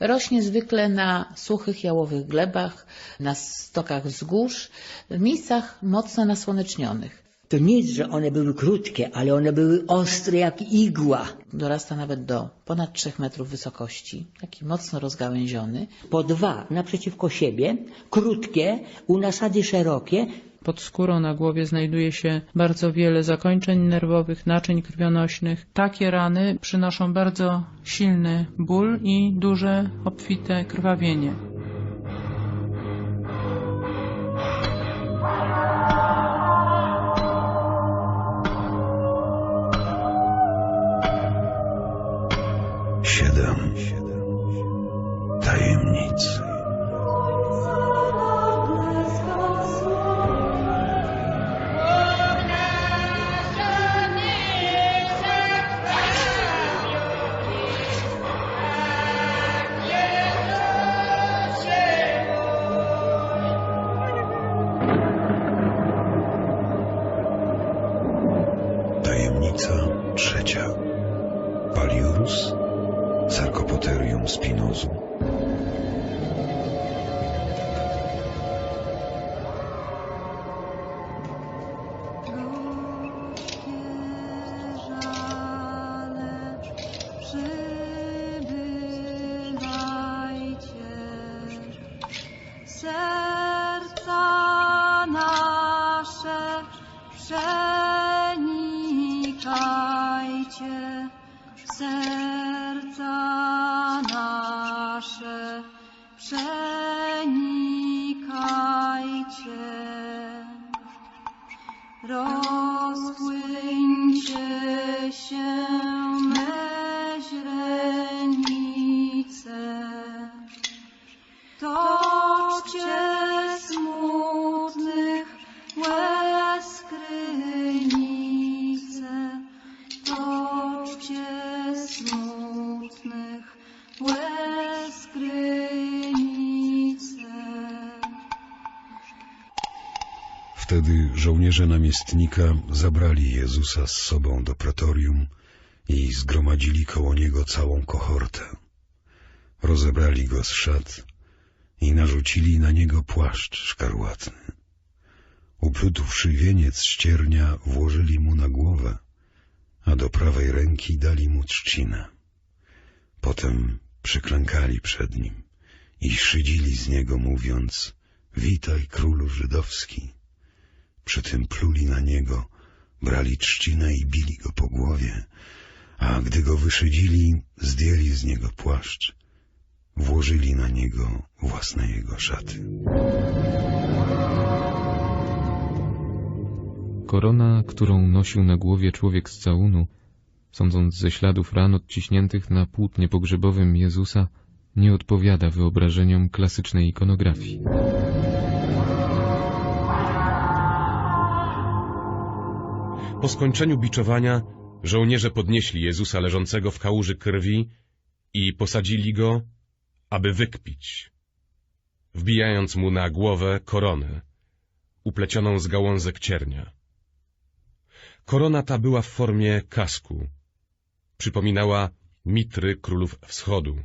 Rośnie zwykle na suchych jałowych glebach, na stokach wzgórz, w miejscach mocno nasłonecznionych. To nie jest, że one były krótkie, ale one były ostre jak igła. Dorasta nawet do ponad 3 metrów wysokości, taki mocno rozgałęziony. Po dwa naprzeciwko siebie, krótkie, u nasady szerokie. Pod skórą na głowie znajduje się bardzo wiele zakończeń nerwowych, naczyń krwionośnych. Takie rany przynoszą bardzo silny ból i duże, obfite krwawienie. Serca nasze. Wtedy żołnierze namiestnika zabrali Jezusa z sobą do pretorium i zgromadzili koło niego całą kohortę. Rozebrali go z szat i narzucili na niego płaszcz szkarłatny. Uplutówszy wieniec ściernia, włożyli mu na głowę, a do prawej ręki dali mu trzcinę. Potem przyklękali przed nim i szydzili z niego, mówiąc — Witaj, królu żydowski! Przy tym pluli na niego, brali trzcinę i bili go po głowie, a gdy go wyszydzili, zdjęli z niego płaszcz, włożyli na niego własne jego szaty. Korona, którą nosił na głowie człowiek z całunu, sądząc ze śladów ran odciśniętych na płótnie pogrzebowym Jezusa, nie odpowiada wyobrażeniom klasycznej ikonografii. Po skończeniu biczowania żołnierze podnieśli Jezusa leżącego w kałuży krwi i posadzili go, aby wykpić, wbijając mu na głowę koronę, uplecioną z gałązek ciernia. Korona ta była w formie kasku. Przypominała mitry królów wschodu.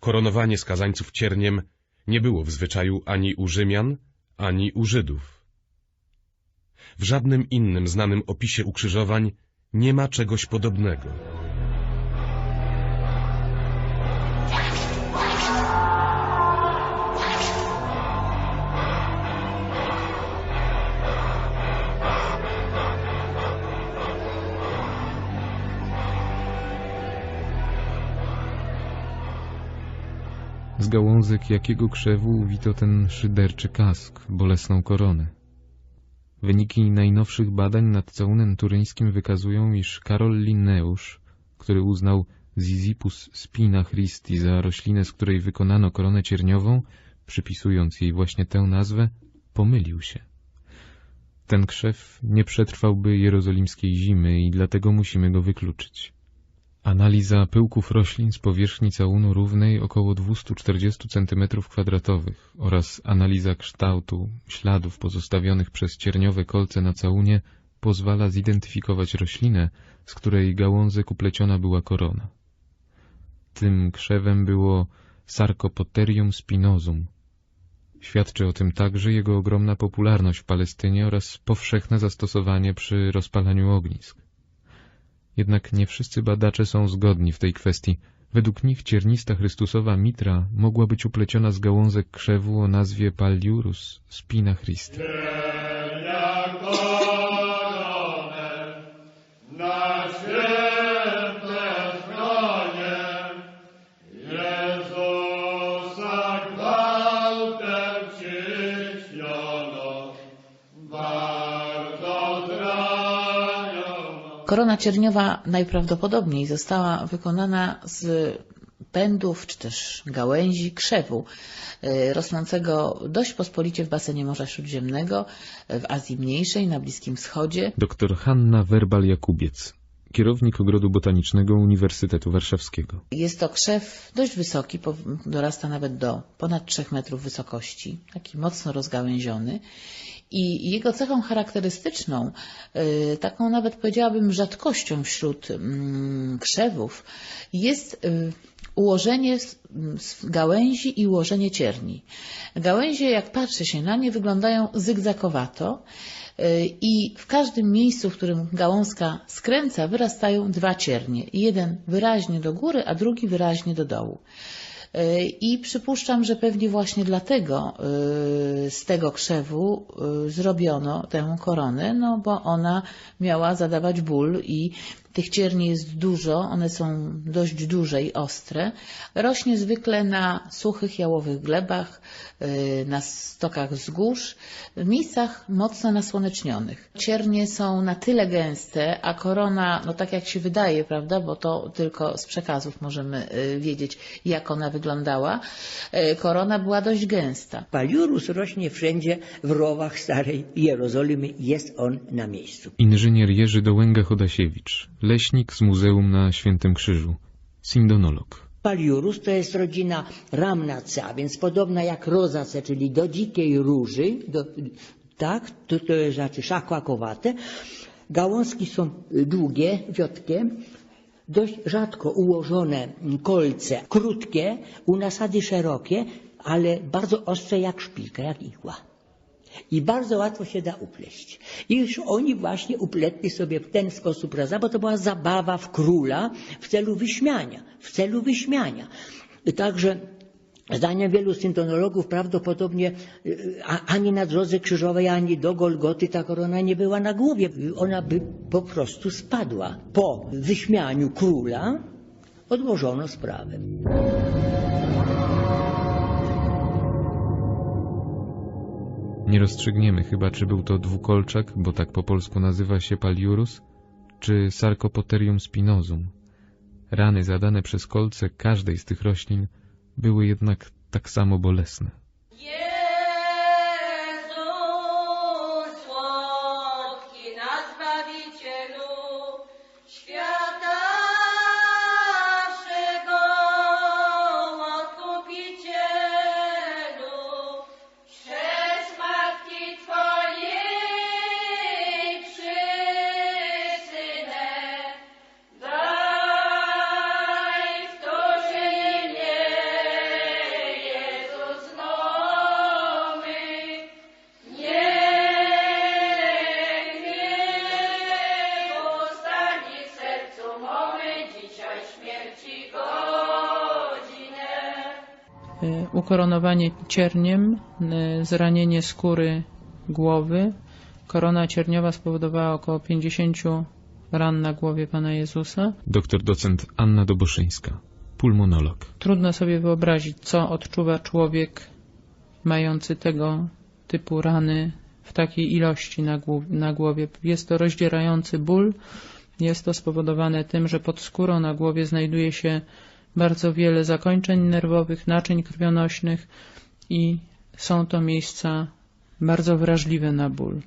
Koronowanie skazańców cierniem nie było w zwyczaju ani u Rzymian, ani u Żydów. W żadnym innym znanym opisie ukrzyżowań nie ma czegoś podobnego. Z gałązek jakiego krzewu wito ten szyderczy kask, bolesną koronę. Wyniki najnowszych badań nad całunem turyńskim wykazują, iż Karol Linneusz, który uznał Zizipus spina Christi za roślinę, z której wykonano koronę cierniową, przypisując jej właśnie tę nazwę, pomylił się. Ten krzew nie przetrwałby jerozolimskiej zimy i dlatego musimy go wykluczyć. Analiza pyłków roślin z powierzchni całunu równej około 240 cm2 oraz analiza kształtu śladów pozostawionych przez cierniowe kolce na całunie pozwala zidentyfikować roślinę, z której gałązek upleciona była korona. Tym krzewem było Sarcopoterium spinosum. Świadczy o tym także jego ogromna popularność w Palestynie oraz powszechne zastosowanie przy rozpalaniu ognisk. Jednak nie wszyscy badacze są zgodni w tej kwestii. Według nich ciernista Chrystusowa mitra mogła być upleciona z gałązek krzewu o nazwie Palliurus spina Christi. Korona cierniowa najprawdopodobniej została wykonana z pędów czy też gałęzi krzewu y, rosnącego dość pospolicie w basenie Morza Śródziemnego, w Azji Mniejszej, na Bliskim Wschodzie. Dr Hanna Werbal-Jakubiec, kierownik Ogrodu Botanicznego Uniwersytetu Warszawskiego. Jest to krzew dość wysoki, dorasta nawet do ponad 3 metrów wysokości, taki mocno rozgałęziony. I jego cechą charakterystyczną, y, taką nawet powiedziałabym rzadkością wśród mm, krzewów, jest y, ułożenie gałęzi i ułożenie cierni. Gałęzie, jak patrzy się na nie, wyglądają zygzakowato y, i w każdym miejscu, w którym gałązka skręca, wyrastają dwa ciernie. Jeden wyraźnie do góry, a drugi wyraźnie do dołu. Y, I przypuszczam, że pewnie właśnie dlatego y, z tego krzewu zrobiono tę koronę, no bo ona miała zadawać ból i tych cierni jest dużo, one są dość duże i ostre. Rośnie zwykle na suchych jałowych glebach, y, na stokach wzgórz, w miejscach mocno nasłonecznionych. Ciernie są na tyle gęste, a korona, no tak jak się wydaje, prawda, bo to tylko z przekazów możemy y, wiedzieć, jak ona wyglądała, y, korona była dość gęsta. Paliurus rośnie wszędzie w rowach starej Jerozolimy. Jest on na miejscu. Inżynier Jerzy Dołęga-Chodasiewicz, leśnik z Muzeum na Świętym Krzyżu, sindonolog. Paliurus to jest rodzina Ramnaca, więc podobna jak rozace, czyli do dzikiej róży, do, tak, to, to znaczy szakłakowate. Gałązki są długie, wiotkie, dość rzadko ułożone kolce, krótkie, u nasady szerokie, ale bardzo ostre jak szpilka, jak igła. I bardzo łatwo się da upleść. I już oni właśnie upletli sobie w ten sposób raza, bo to była zabawa w króla w celu wyśmiania, w celu wyśmiania. Także Zdaniem wielu syntonologów prawdopodobnie y, a- ani na drodze krzyżowej, ani do Golgoty ta korona nie była na głowie. Ona by po prostu spadła. Po wyśmianiu króla odłożono sprawę. Nie rozstrzygniemy chyba, czy był to dwukolczak, bo tak po polsku nazywa się Paliurus, czy Sarcopoterium spinosum. Rany zadane przez kolce każdej z tych roślin były jednak tak samo bolesne. Ukoronowanie cierniem, y, zranienie skóry głowy. Korona cierniowa spowodowała około 50 ran na głowie Pana Jezusa. Doktor docent Anna Doboszyńska, pulmonolog. Trudno sobie wyobrazić, co odczuwa człowiek mający tego typu rany w takiej ilości na, na głowie. Jest to rozdzierający ból. Jest to spowodowane tym, że pod skórą na głowie znajduje się bardzo wiele zakończeń nerwowych, naczyń krwionośnych i są to miejsca bardzo wrażliwe na ból.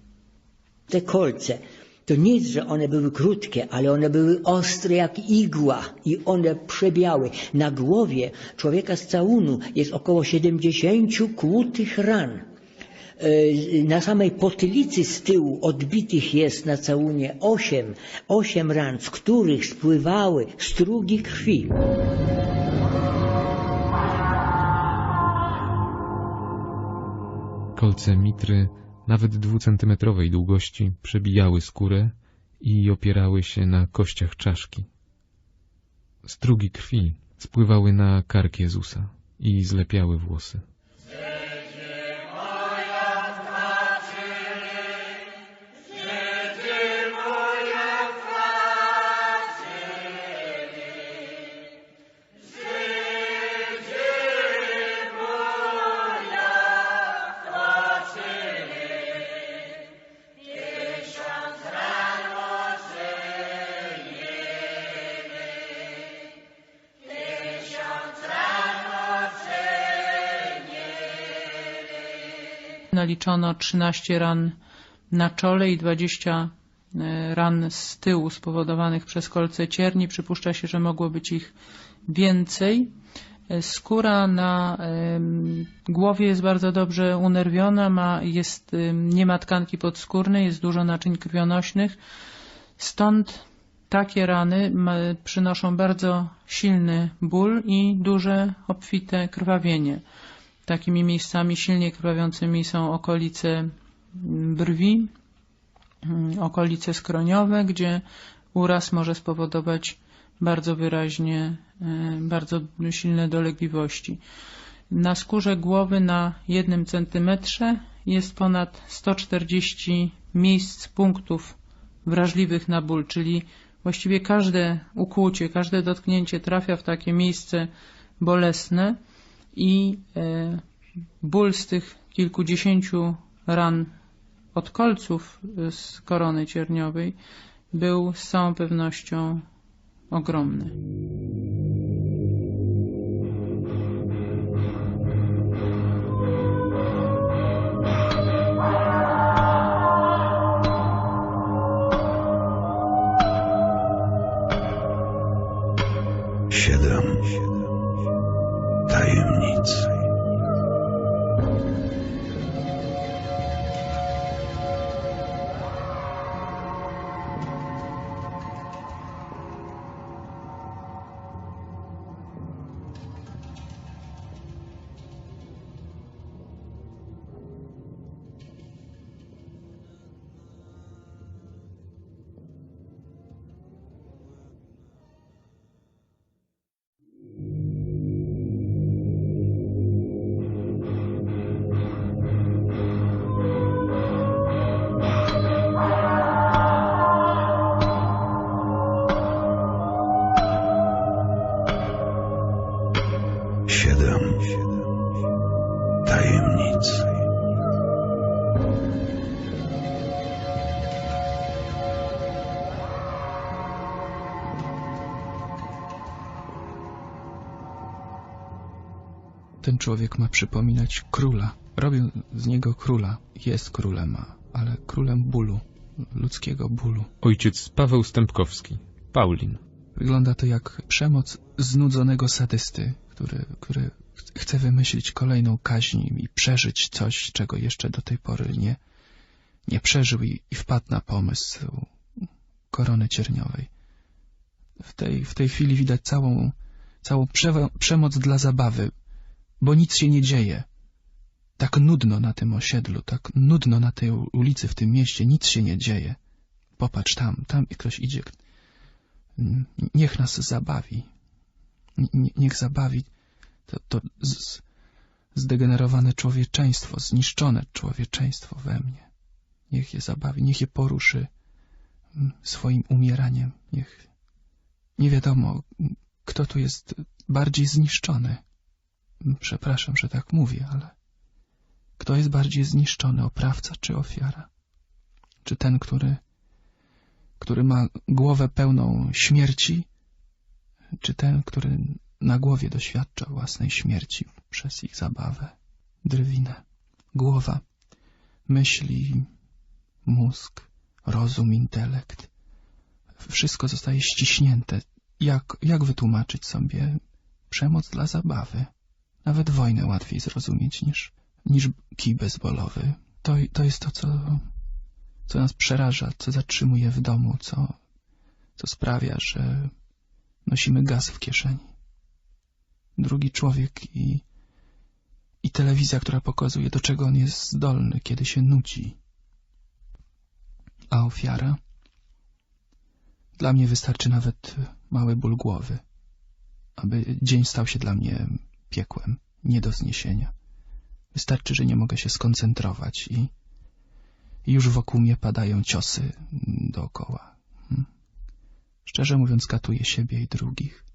Te kolce, to nic, że one były krótkie, ale one były ostre jak igła i one przebiały. Na głowie człowieka z całunu jest około 70 kłutych ran. E, na samej potylicy z tyłu odbitych jest na całunie osiem, osiem ran, z których spływały strugi krwi. Kolce mitry, nawet dwucentymetrowej długości, przebijały skórę i opierały się na kościach czaszki. Strugi krwi spływały na kark Jezusa i zlepiały włosy. Naliczono 13 ran na czole i 20 e, ran z tyłu spowodowanych przez kolce cierni. Przypuszcza się, że mogło być ich więcej. E, Skóra na głowie jest bardzo dobrze unerwiona, ma, jest, nie ma tkanki podskórnej, jest dużo naczyń krwionośnych. Stąd takie rany przynoszą bardzo silny ból i duże obfite krwawienie. Takimi miejscami silnie krwawiącymi są okolice brwi, okolice skroniowe, gdzie uraz może spowodować bardzo wyraźnie, e, bardzo silne dolegliwości. Na skórze głowy na jednym centymetrze jest ponad 140 miejsc, punktów wrażliwych na ból, czyli właściwie każde ukłucie, każde dotknięcie trafia w takie miejsce bolesne i e, ból z tych kilkudziesięciu ran od kolców e, z korony cierniowej był z całą pewnością ogromny. Człowiek ma przypominać króla. Robią z niego króla. Jest królem, ale królem bólu, ludzkiego bólu. Ojciec Paweł Stępkowski, Paulin. Wygląda to jak przemoc znudzonego sadysty, który, który ch- chce wymyślić kolejną kaźń i przeżyć coś, czego jeszcze do tej pory nie, nie przeżył i, i wpadł na pomysł korony cierniowej. W tej, w tej chwili widać całą, całą przemoc dla zabawy, bo nic się nie dzieje. Tak nudno na tym osiedlu, tak nudno na tej ulicy, w tym mieście, nic się nie dzieje. Popatrz tam, tam ktoś idzie. Niech nas zabawi. Nie- Niech zabawi to, to zdegenerowane człowieczeństwo, zniszczone człowieczeństwo we mnie. Niech je zabawi, niech je poruszy mm, swoim umieraniem. Niech nie wiadomo, kto tu jest bardziej zniszczony. Przepraszam, że tak mówię, ale kto jest bardziej zniszczony, oprawca czy ofiara? Czy ten, który, który ma głowę pełną śmierci, czy ten, który na głowie doświadcza własnej śmierci przez ich zabawę? Drwinę. Głowa, myśli, mózg, rozum, intelekt. Wszystko zostaje ściśnięte. Jak, jak wytłumaczyć sobie przemoc dla zabawy? Nawet wojnę łatwiej zrozumieć niż, niż kij bezbolowy. To, to jest to, co, co nas przeraża, co zatrzymuje w domu, co, co sprawia, że nosimy gaz w kieszeni. Drugi człowiek i, i telewizja, która pokazuje, do czego on jest zdolny, kiedy się nudzi. A ofiara? Dla mnie wystarczy nawet mały ból głowy, aby dzień stał się dla mnie piekłem, nie do zniesienia. Wystarczy, że nie mogę się skoncentrować i, i już wokół mnie padają ciosy dookoła. Hmm. Szczerze mówiąc, katuję siebie i drugich.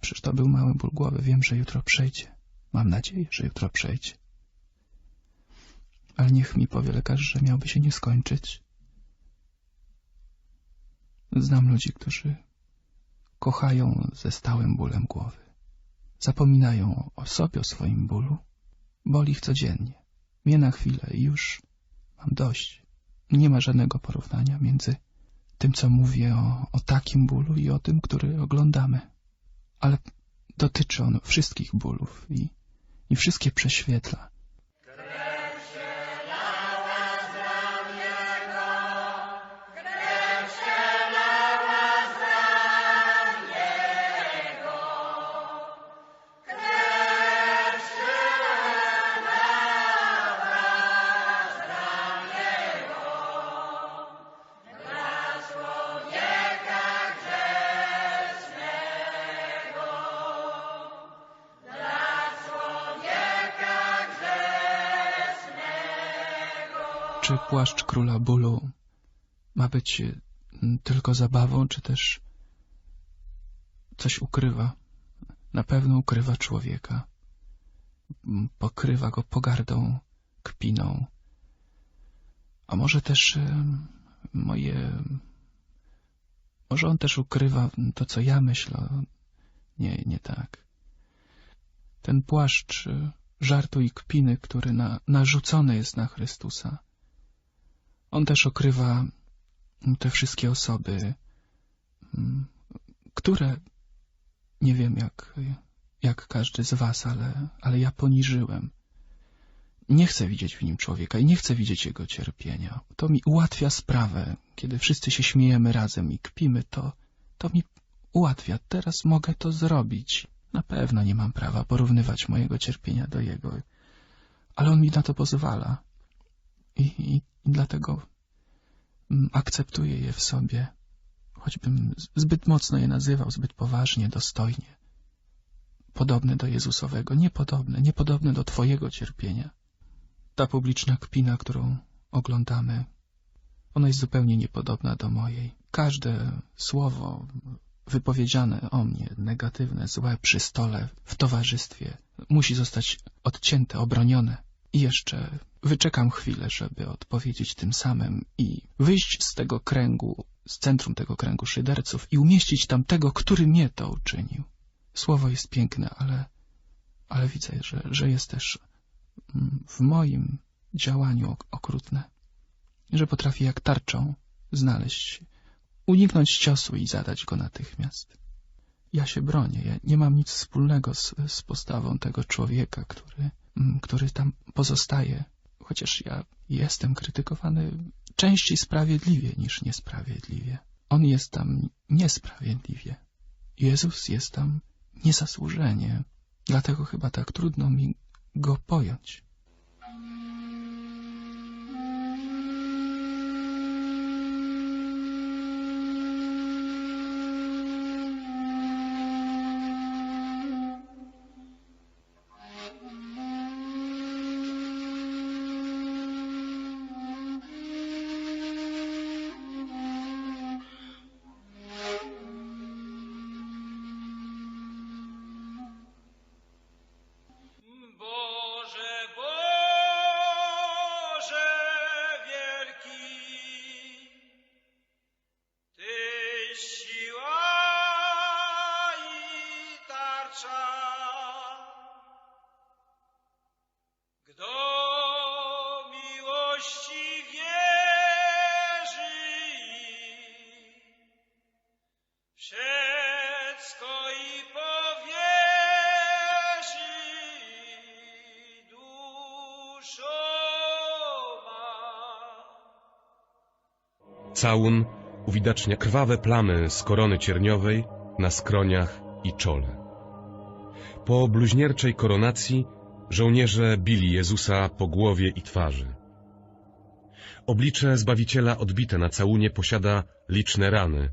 Przecież to był mały ból głowy. Wiem, że jutro przejdzie. Mam nadzieję, że jutro przejdzie. Ale niech mi powie lekarz, że miałby się nie skończyć. Znam ludzi, którzy kochają ze stałym bólem głowy. Zapominają o sobie, o swoim bólu. Boli ich codziennie. Mnie na chwilę i już mam dość. Nie ma żadnego porównania między tym, co mówię o, o takim bólu i o tym, który oglądamy. Ale dotyczy on wszystkich bólów i, i wszystkie prześwietla. Czy płaszcz króla bólu ma być mm, tylko zabawą, czy też coś ukrywa? Na pewno ukrywa człowieka. Pokrywa go pogardą, kpiną. A może też em, moje... Może on też ukrywa to, co ja myślę. Nie, nie tak. Ten płaszcz y, żartu i kpiny, który na, narzucony jest na Chrystusa. On też okrywa te wszystkie osoby, mm, które nie wiem jak, jak każdy z was, ale, ale ja poniżyłem. Nie chcę widzieć w nim człowieka i nie chcę widzieć jego cierpienia. To mi ułatwia sprawę. Kiedy wszyscy się śmiejemy razem i kpimy, to, to mi ułatwia. Teraz mogę to zrobić. Na pewno nie mam prawa porównywać mojego cierpienia do jego, ale on mi na to pozwala. I, i, i dlatego mm, akceptuję je w sobie, choćbym zbyt mocno je nazywał, zbyt poważnie, dostojnie. Podobne do Jezusowego, niepodobne, niepodobne do Twojego cierpienia. Ta publiczna kpina, którą oglądamy, ona jest zupełnie niepodobna do mojej. Każde słowo wypowiedziane o mnie, negatywne, złe, przy stole, w towarzystwie, musi zostać odcięte, obronione. Jeszcze wyczekam chwilę, żeby odpowiedzieć tym samym i wyjść z tego kręgu, z centrum tego kręgu szyderców i umieścić tam tego, który mnie to uczynił. Słowo jest piękne, ale, ale widzę, że, że jest też mm, w moim działaniu ok- okrutne, że potrafi jak tarczą znaleźć, uniknąć ciosu i zadać go natychmiast. Ja się bronię, ja nie mam nic wspólnego z, z postawą tego człowieka, który, który tam pozostaje, chociaż ja jestem krytykowany częściej sprawiedliwie niż niesprawiedliwie. On jest tam niesprawiedliwie. Jezus jest tam niezasłużenie. Dlatego chyba tak trudno mi go pojąć. Całun uwidacznia krwawe plamy z korony cierniowej na skroniach i czole. Po bluźnierczej koronacji żołnierze bili Jezusa po głowie i twarzy. Oblicze Zbawiciela odbite na całunie posiada liczne rany,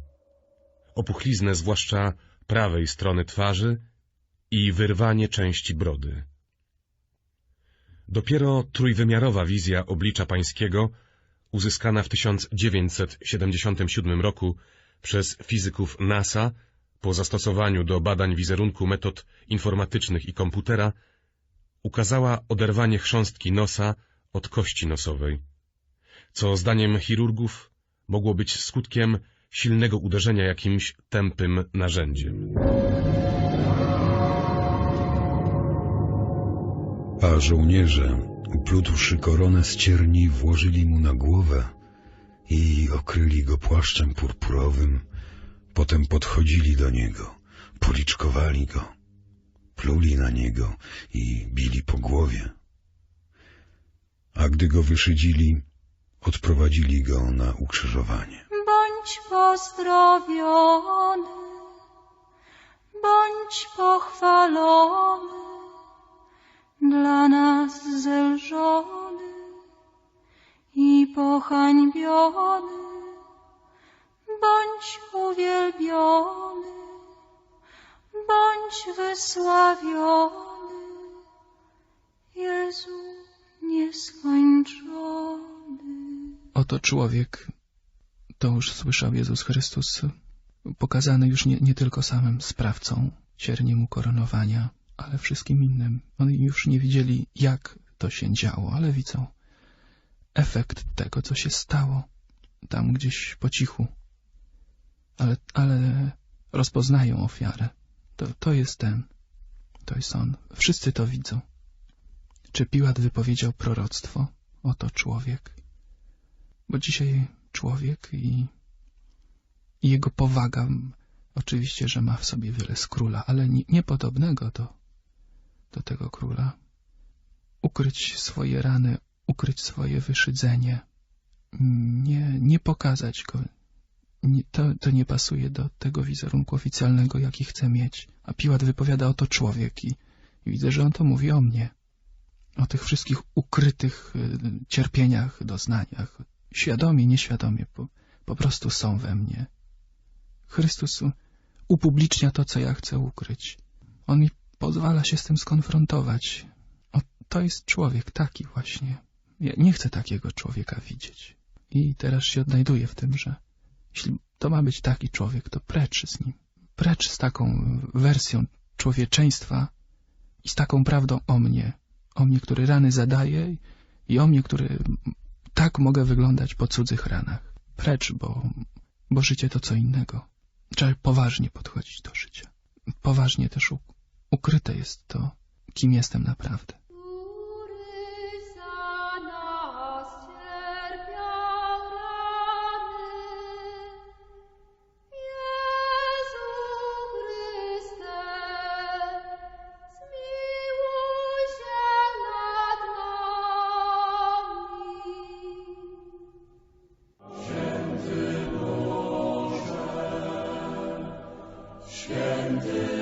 opuchliznę zwłaszcza prawej strony twarzy i wyrwanie części brody. Dopiero trójwymiarowa wizja oblicza pańskiego, uzyskana w 1977 roku przez fizyków NASA po zastosowaniu do badań wizerunku metod informatycznych i komputera, ukazała oderwanie chrząstki nosa od kości nosowej, co zdaniem chirurgów mogło być skutkiem silnego uderzenia jakimś tępym narzędziem. A żołnierze, uplutłszy koronę z cierni, włożyli mu na głowę i okryli go płaszczem purpurowym. Potem podchodzili do niego, policzkowali go, pluli na niego i bili po głowie. A gdy go wyszydzili, odprowadzili go na ukrzyżowanie. Bądź pozdrowiony, bądź pochwalony, dla nas zelżony i pohańbiony. Bądź uwielbiony, bądź wysławiony, Jezu nieskończony. Oto człowiek, to już słyszał Jezus Chrystus, pokazany już nie, nie tylko samym sprawcą cierni mu koronowania, ale wszystkim innym. Oni już nie widzieli, jak to się działo, ale widzą efekt tego, co się stało tam gdzieś po cichu. Ale, ale rozpoznają ofiarę. To, to jest ten, to jest on. Wszyscy to widzą. Czy Piłat wypowiedział proroctwo? Oto człowiek. Bo dzisiaj człowiek i, jego powaga oczywiście, że ma w sobie wiele z króla, ale nie, niepodobnego do, do tego króla. Ukryć swoje rany, ukryć swoje wyszydzenie, nie, nie pokazać go. Nie, to, to nie pasuje do tego wizerunku oficjalnego, jaki chce mieć. A Piłat wypowiada oto człowiek i, i widzę, że on to mówi o mnie. O tych wszystkich ukrytych y, cierpieniach, doznaniach. Świadomie, nieświadomie, po, po prostu są we mnie. Chrystus upublicznia to, co ja chcę ukryć. On mi pozwala się z tym skonfrontować. O, to jest człowiek taki właśnie. Ja nie chcę takiego człowieka widzieć. I teraz się odnajduję w tym, że jeśli to ma być taki człowiek, to precz z nim. Precz z taką wersją człowieczeństwa i z taką prawdą o mnie. O mnie, który rany zadaje i o mnie, który tak mogę wyglądać po cudzych ranach. Precz, bo, bo życie to co innego. Trzeba poważnie podchodzić do życia. Poważnie też ukryte jest to, kim jestem naprawdę. Od